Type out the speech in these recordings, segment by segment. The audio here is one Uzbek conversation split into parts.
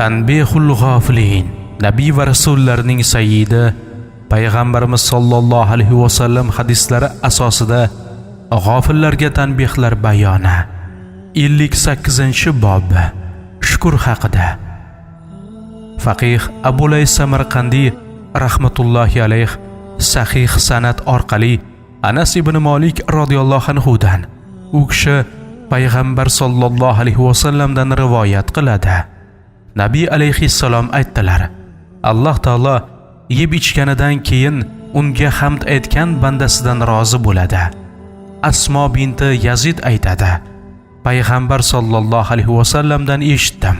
tanbehul g'ofilin nabiy va rasullarning sayyidi payg'ambarimiz sollallohu alayhi vasallam hadislari asosida g'ofillarga tanbehlar bayoni. Ellik sakkizinchi bob. Shukur haqida. Faqih abulay samarqandiy rahmatullohi alayh sahih san'at orqali anas ibn molik roziyallohu anhudan u kishi payg'ambar sollallohu alayhi vasallamdan rivoyat qiladi. Nabiy alayhissalom aytdilar alloh taolo yeb ichganidan keyin unga hamd aytgan bandasidan rozi bo'ladi. Asmo binti yazid aytadi payg'ambar sollallohu alayhi vasallamdan eshitdim.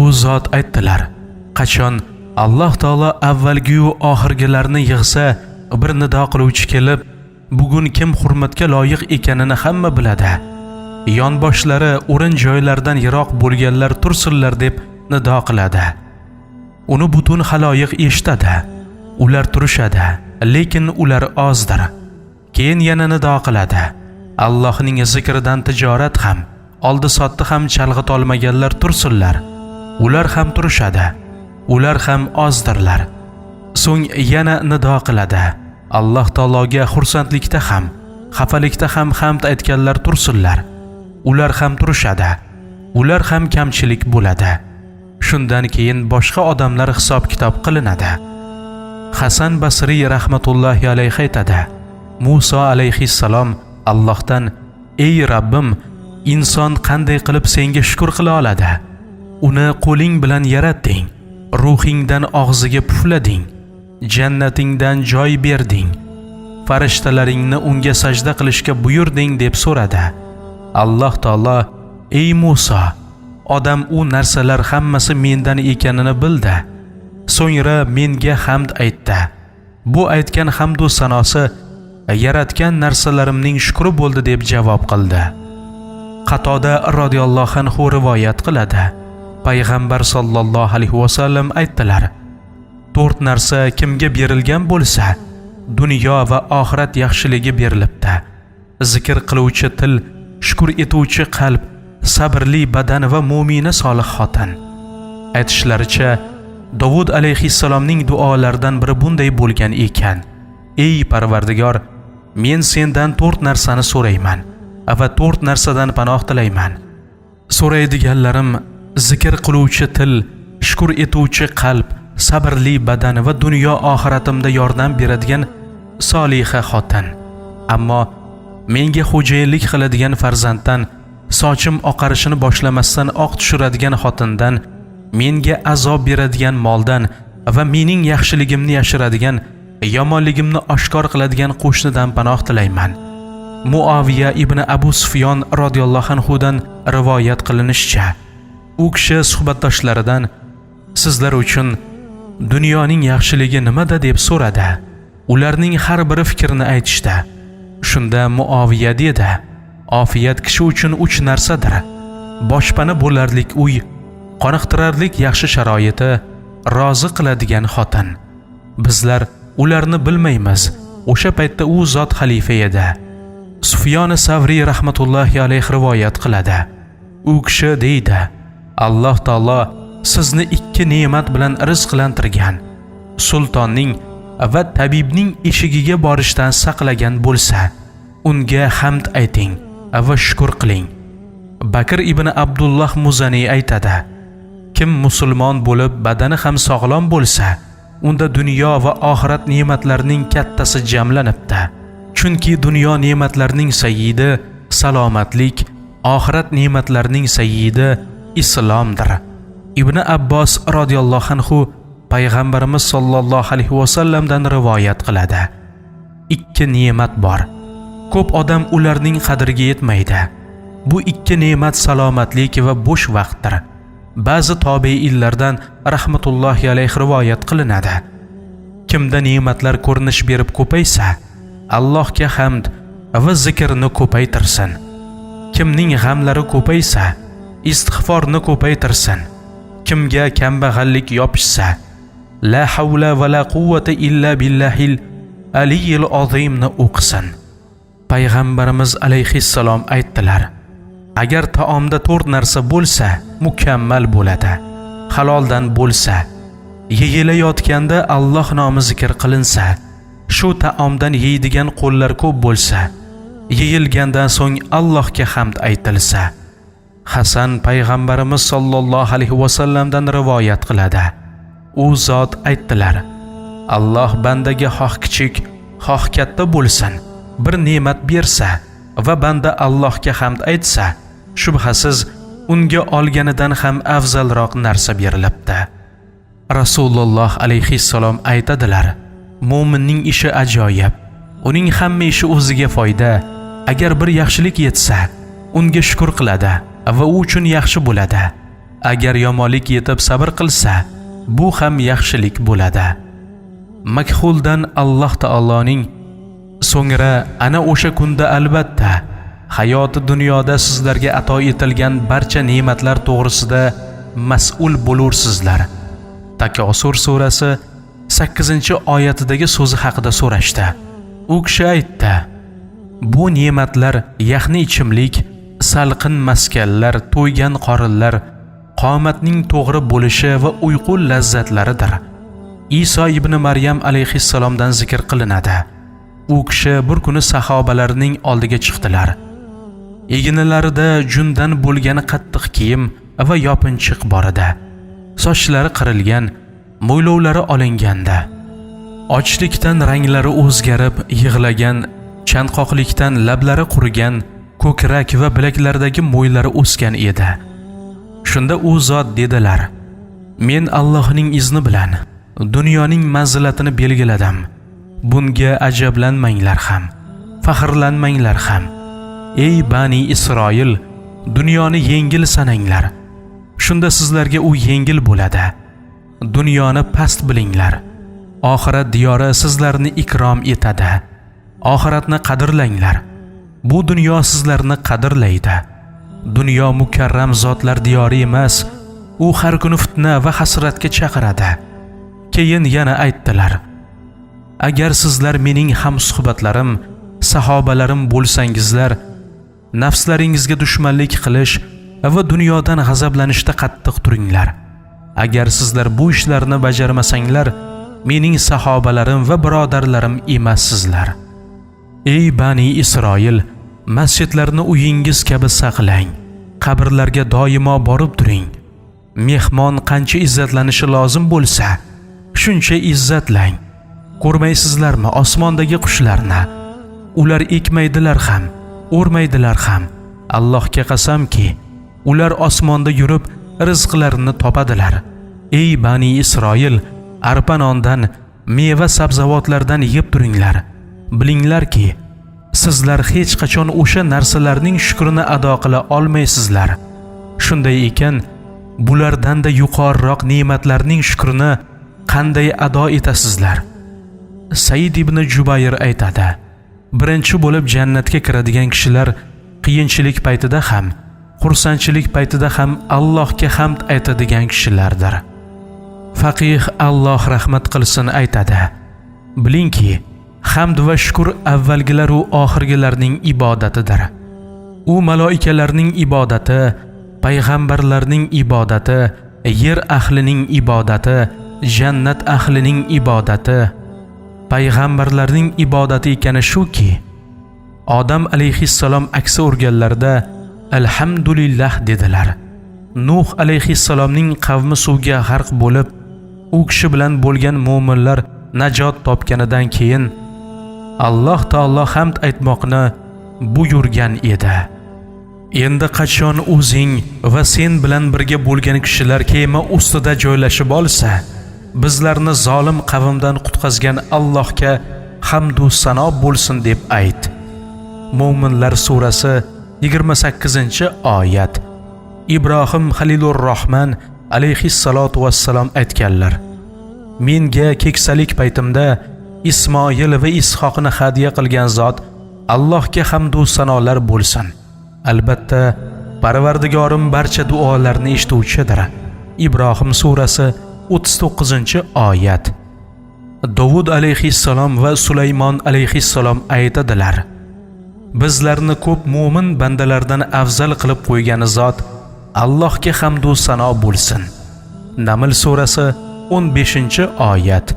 U zot aytdilar qachon alloh taolo avvalgiyu oxirgilarni yig'sa bir nido qiluvchi kelib bugun kim hurmatga loyiq ekanini hamma biladi. Yonboshlari o'rin joylaridan yiroq bo'lganlar tursinlar deb nido qiladi. Uni butun haloyiq eshitadi. Ular turishadi lekin ular ozdir. Keyin yana nido qiladi. Allohning zikridan tijorat ham oldi sotdi ham chalg'itolmaganlar tursinlar. Ular ham turishadi. Ular ham ozdirlar. So'ng yana nido qiladi. Alloh taologa xursandlikda ham xafalikda ham hamd aytganlar tursinlar. Ular ham turishadi. Ular ham kamchilik bo'ladi. Shundan keyin boshqa odamlar hisob kitob qilinadi. Hasan basriy rahmatullohi alayhi aytadi muso alayhissalom allohdan ey rabbim inson qanday qilib senga shukur qila oladi? Uni qo'ling bilan yaratding ruhingdan og'ziga puflading jannatingdan joy berding farishtalaringni unga sajda qilishga buyurding deb so'radi. Alloh taolo ey muso odam u narsalar hammasi mendan ekanini bildi. So'ngra menga hamd aytdi. Bu aytgan hamdu sanosi yaratgan narsalarimning shukri bo'ldi deb javob qildi. Qatoda roziyallohu anhu rivoyat qiladi. Payg'ambar sollallohu alayhi vasallam aytdilar to'rt narsa kimga berilgan bo'lsa dunyo va oxirat yaxshiligi berilibdi. Zikr qiluvchi til shukr etuvchi qalb sabrli badan va mo'mina solih xotin. Aytishlaricha dovud alayhissalomning duolaridan biri bunday bo'lgan ekan. Ey parvardigor men sendan to'rt narsani so'rayman va to'rt narsadan panoh tilayman. So'raydiganlarim zikr qiluvchi til shukur etuvchi qalb sabrli badan va dunyo oxiratimda yordam beradigan soliha xotin. Ammo menga xo'jayinlik qiladigan farzanddan sochim oqarishini boshlamasdan oq tushiradigan xotindan menga azob beradigan moldan va mening yaxshiligimni yashiradigan yomonligimni oshkor qiladigan qo'shnidan panoh tilayman. Muoviya ibn abu sufyon roziyallohu anhudan rivoyat qilinishicha u kishi suhbatdoshlaridan sizlar uchun dunyoning yaxshiligi nimada? deb so'radi. Ularning har biri fikrini aytishdi. Shunda muoviya dedi ofiyat kishi uchun uch narsadir. Boshpana bo'larlik uy qoniqtirarlik yaxshi sharoiti rozi qiladigan xotin. Bizlar ularni bilmaymiz. O'sha paytda u zot xalifa edi. Sufyoni savriy rahmatullohi alayhi rivoyat qiladi. U kishi deydi alloh taolo sizni ikki ne'mat bilan rizqlantirgan sultonning va tabibning eshigiga borishdan saqlagan bo'lsa unga hamd ayting. Va shukur qiling. Bakr ibn abdulloh muzaniy aytadi kim musulmon bo'lib badani ham sog'lom bo'lsa unda dunyo va oxirat ne'matlarining kattasi jamlanibdi. Chunki dunyo ne'matlarining sayyidi salomatlik oxirat ne'matlarining sayyidi islomdir. Ibn abbos roziyallohu anhu payg'ambarimiz sollallohu alayhi vasallamdan rivoyat qiladi. Ikki ne'mat bor. Ko'p odam ularning qadriga yetmaydi. Bu ikki ne'mat salomatlik va bo'sh vaqtdir. Ba'zi tobeinlardan rahmatullohi alayhi rivoyat qilinadi. Kimda ne'matlar ko'rinish berib ko'paysa allohga hamd va zikrni ko'paytirsin. Kimning g'amlari ko'paysa istig'forni ko'paytirsin. Kimga kambag'allik yopishsa la havla va la quvvata illa billahil aliyil azimni o'qisin. Payg'ambarimiz alayhissalom aytdilar agar taomda to'rt narsa bo'lsa mukammal bo'ladi haloldan bo'lsa yeyilayotganda Alloh nomi zikr qilinsa shu taomdan yeydigan qo'llar ko'p bo'lsa yeyilgandan so'ng Allohga hamd aytilsa Hasan payg'ambarimiz sollallohu alayhi vasallamdan rivoyat qiladi. U zot aytdilar Alloh bandaga xoh kichik xoh katta bo'lsin. Bir ne'mat bersa va banda Allohga hamd aytsa shubhasiz unga olganidan ham afzalroq narsa berilibdi. Rasululloh alayhissalom aytadilar mo'minning ishi ajoyib uning hamma ishi o'ziga foyda. Agar bir yaxshilik yetsa unga shukr qiladi va u uchun yaxshi bo'ladi. Agar yomonlik yetib sabr qilsa bu ham yaxshilik bo'ladi. Makhuldan alloh taoloning so'ngra ana o'sha kunda albatta hayoti dunyoda sizlarga ato etilgan barcha ne'matlar to'g'risida mas'ul bo'lursizlar. Takosur surasi 8 oyatidagi so'zi haqida so'rashdi. U kishi aytdi bu ne'matlar yaxni ichimlik salqin maskanlar to'ygan qorinlar qomatning to'g'ri bo'lishi va uyqu lazzatlaridir iso ibn maryam alayhissalomdan zikr qilinadi. U kishi bir kuni sahobalarning oldiga chiqdilar. Eginalarida jundan bo'lgan qattiq kiyim va yopinchiq bor edi. Sochlari qirilgan mo'ylovlari olinganda. Ochlikdan ranglari o'zgarib yig'lagan chanqoqlikdan lablari qurigan ko'krak va bilaklaridagi mo'ylari o'sgan edi. Shunda u zot dedilar men allohning izni bilan dunyoning manzilatini belgiladim. Bunga ajablanmanglar ham faxrlanmanglar ham. Ey bani isroil dunyoni yengil sananglar. Shunda sizlarga u yengil bo'ladi. Dunyoni past bilinglar. Oxirat diyori sizlarni ikrom etadi. Oxiratni qadrlanglar. Bu dunyo sizlarni qadrlaydi. Dunyo mukarram zotlar diyori emas u har kuni fitna va hasratga chaqiradi. Keyin yana aytdilar agar sizlar mening ham suhbatlarim sahobalarim bo'lsangizlar nafslaringizga dushmanlik qilish va dunyodan g'azablanishda qattiq turinglar. Agar sizlar bu ishlarni bajarmasanglar mening sahobalarim va birodarlarim emassizlar. Ey bani isroil masjidlarni uyingiz kabi saqlang qabrlarga doimo borib turing. Mehmon qancha izzatlanishi lozim bo'lsa shuncha izzatlang. Ko'rmaysizlarmi osmondagi qushlarni? Ular ekmaydilar ham o'rmaydilar ham. Allohga qasamki ular osmonda yurib rizqlarini topadilar. Ey bani isroil arpa nondan meva sabzavotlardan yeb turinglar. Bilinglarki sizlar hech qachon o'sha narsalarning shukrini ado qila olmaysizlar. Shunday ekan bulardanda yuqoriroq ne'matlarning shukrini qanday ado etasizlar? Said ibn jubayr aytadi birinchi bo'lib jannatga kiradigan kishilar qiyinchilik paytida ham xursandchilik paytida ham allohga hamd aytadigan kishilardir. Faqih alloh rahmat qilsin aytadi bilingki hamd va shukur avvalgilaru oxirgilarning ibodatidir. U maloikalarning ibodati payg'ambarlarning ibodati yer ahlining ibodati jannat ahlining ibodati payg'ambarlarning ibodati ekani shuki odam alayhissalom aksi urganlarida alhamdulillah dedilar. Nuh alayhissalomning qavmi suvga g'arq bo'lib u kishi bilan bo'lgan mo'minlar najot topganidan keyin alloh taolo hamd aytmoqni buyurgan edi. Endi qachon o'zing va sen bilan birga bo'lgan kishilar kema ustida joylashib olsa bizlarni zolim qavmdan qutqazgan allohga hamdu sano bo'lsin deb ayt. Mo'minlar surasi 28 oyat. Ibrohim halilur rohman alayhissalotu vassalom aytganlar menga keksalik paytimda ismoil va ishoqni hadya qilgan zot allohga hamdu sanolar bo'lsin. Albatta parvardigorim barcha duolarni eshituvchidir. Ibrohim surasi 39 oyat. Dovud alayhissalom va sulaymon alayhissalom aytadilar bizlarni ko'p mo'min bandalardan afzal qilib qo'ygani zot allohga hamdu sano bo'lsin. Naml surasi 15 oyat.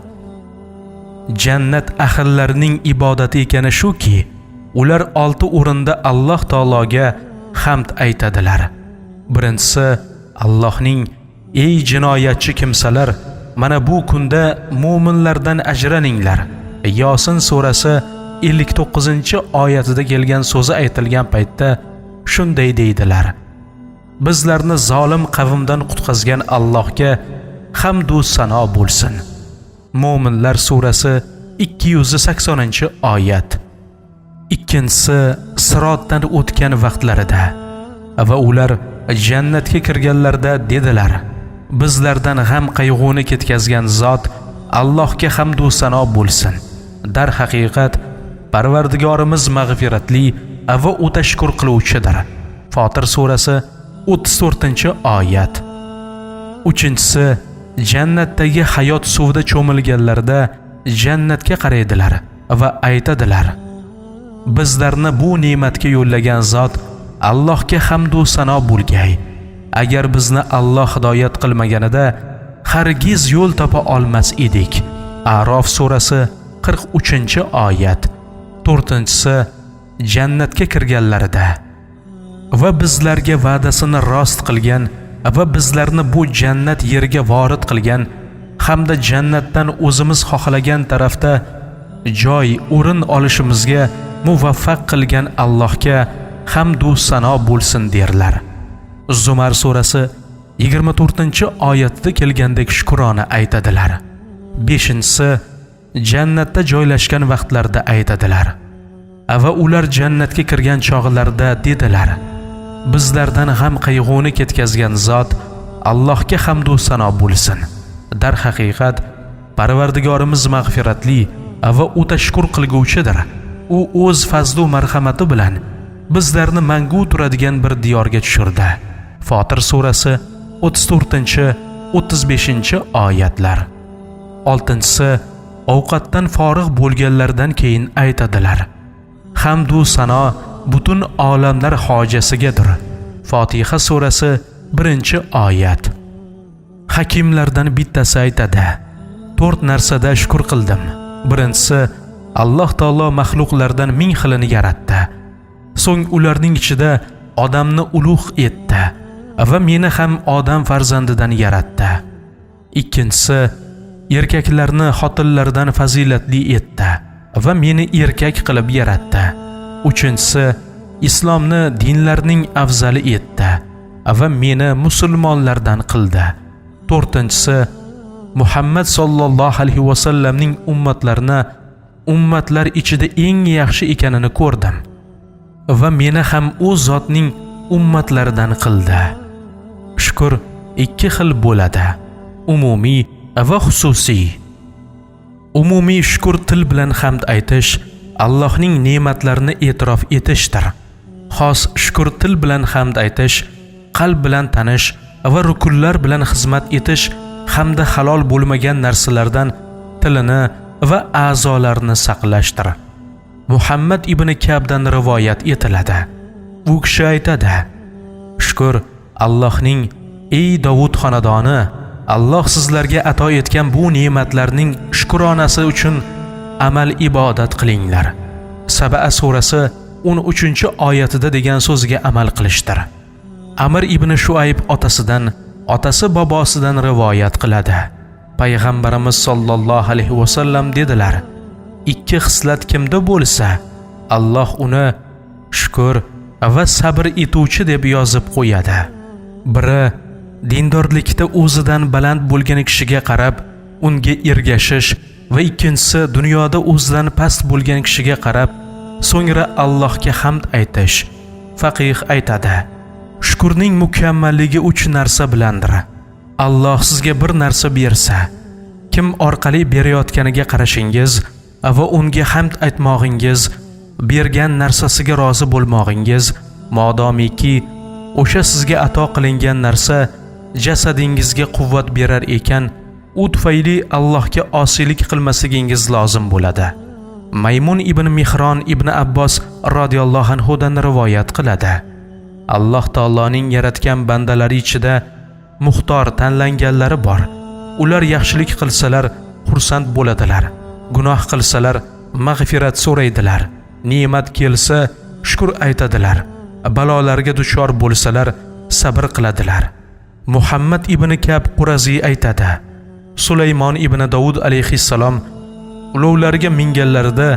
Jannat ahllarining ibodati ekani shuki ular olti o'rinda alloh taologa hamd aytadilar. Birinchisi allohning ey jinoyatchi kimsalar mana bu kunda mo'minlardan ajraninglar. E, Yosin surasi 59 oyatida kelgan so'zi aytilgan paytda shunday deydilar. Bizlarni zolim qavmdan qutqazgan allohga hamdu sano bo'lsin. Mo'minlar surasi 280 oyat. Ikkinchisi sirotdan o'tgan vaqtlarida va ular jannatga kirganlarida dedilar. Bizlardan g'am qayg'uni ketkazgan zot allohga hamdu sano bo'lsin. Darhaqiqat parvardigorimiz mag'firatli va o'ta shukur qiluvchidir. Fotir surasi 34 oyat. Uchinchisi jannatdagi hayot suvida cho'milganlarida jannatga qaraydilar va aytadilar bizlarni bu ne'matga yo'llagan zot allohga hamdu sano bo'lgay. Agar bizni alloh hidoyat qilmaganida hargiz yo'l topa olmas edik. Arof surasi 43 oyat. To'rtinchisi jannatga kirganlarida. Va bizlarga va'dasini rost qilgan va bizlarni bu jannat yeriga vorid qilgan hamda jannatdan o'zimiz xohlagan tarafda joy o'rin olishimizga muvaffaq qilgan allohga hamd va sano bo'lsin derlar. Zumar surasi 24 oyatida kelgandek shukrona aytadilar. Beshinchisi jannatda joylashgan vaqtlarda aytadilar. Va ular jannatga kirgan chog'larida dedilar bizlardan g'am qayg'uni ketkazgan zot allohga hamdu sano bo'lsin. Darhaqiqat parvardigorimiz mag'firatli va o'ta shukur qilguvchidir. U o'z fazlu marhamati bilan bizlarni mangu turadigan bir diyorga tushirdi. Fotir surasi 34 35 oyatlar. 6-si ovqatdan forig' bo'lganlardan keyin aytadilar. Hamdu sano butun olamlar hojasigadir. Fotiha surasi 1-oyat. hakimlardan bittasi aytadi to'rt narsada shukr qildim. Birinchisi alloh taolo maxluqlardan ming xilini yaratdi. So'ng ularning ichida odamni ulug' etdi. Va meni ham odam farzandidan yaratdi. Ikkinchisi erkaklarni xotinlardan fazilatli etdi va meni erkak qilib yaratdi. Uchinchisi islomni dinlarning afzali etdi va meni musulmonlardan qildi. To'rtinchisi muhammad sollallohu alayhi vasallamning ummatlarini ummatlar ichida eng yaxshi ekanini ko'rdim va meni ham u zotning ummatlaridan qildi. Shukur ikki xil bo'ladi. Umumiy va xususiy. Umumiy shukur til bilan hamd aytish allohning ne'matlarini e'tirof etishdir. Xos shukur til bilan hamd aytish qalb bilan tanish va rukunlar bilan xizmat etish hamda halol bo'lmagan narsalardan tilini va a'zolarini saqlashdir. Muhammad ibn kabdan rivoyat etiladi. U kishi aytadi shukur allohning ey dovud xonadoni alloh sizlarga ato etgan bu ne'matlarning shukronasi uchun amal ibodat qilinglar. Sabaa surasi 13 oyatida degan so'zga amal qilishdir. Amir ibn shuayb otasidan otasi bobosidan rivoyat qiladi. Payg'ambarimiz sollallohu alayhi vasallam dedilar ikki xislat kimda bo'lsa alloh uni shukur va sabr etuvchi deb yozib qo'yadi. Biri dindorlikda o'zidan baland bo'lgan kishiga qarab unga ergashish va ikkinchisi dunyoda o'zidan past bo'lgan kishiga qarab so'ngra allohga hamd aytish faqih aytadi. Shukurning mukammalligi uch narsa bilandir. Alloh sizga bir narsa bersa kim orqali berayotganiga qarashingiz va unga hamd aytmog'ingiz bergan narsasiga rozi bo'lmog'ingiz modomiki o'sha sizga ato qilingan narsa jasadingizga quvvat berar ekan u tufayli allohga osiylik qilmasligingiz lozim bo'ladi. Maymun ibn mehron ibn abbos roziyallohu anhudan rivoyat qiladi. Alloh taoloning yaratgan bandalari ichida muxtor tanlanganlari bor. Ular yaxshilik qilsalar xursand bo'ladilar. Gunoh qilsalar mag'firat so'raydilar. Ne'mat kelsa shukr aytadilar. Balolarga duchor bo'lsalar sabr qiladilar. Muhammad ibn kab quraziy aytadi sulaymon ibn davud alayhissalom ulovlarga minganlarida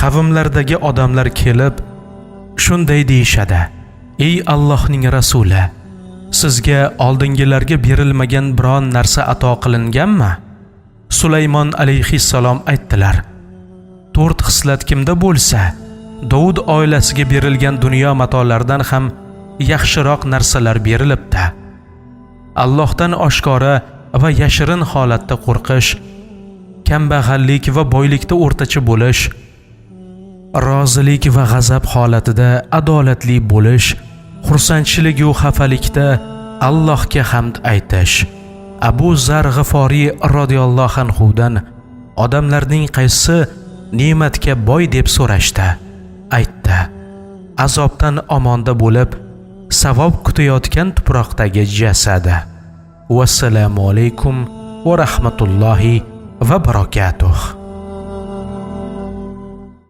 qavmlardagi odamlar kelib shunday deyishadi ey allohning rasuli sizga oldingilarga berilmagan biron narsa ato qilinganmi? Sulaymon alayhissalom aytdilar to'rt xislat kimda bo'lsa dovud oilasiga berilgan dunyo matolaridan ham yaxshiroq narsalar berilibdi. Allohdan oshkora va yashirin holatda qo'rqish kambag'allik va boylikda o'rtacha bo'lish rozilik va g'azab holatida adolatli bo'lish xursandchiligu xafalikda allohga hamd aytish. Abu zar g'iforiy roziyallohu anhudan odamlarning qaysi ne'matga boy? deb so'rashdi. Aytdi. Azobdan omonda bo'lib savob kutayotgan tuproqdagi jasadi. Vassalomu alaykum va rahmatullohi va barakatuh.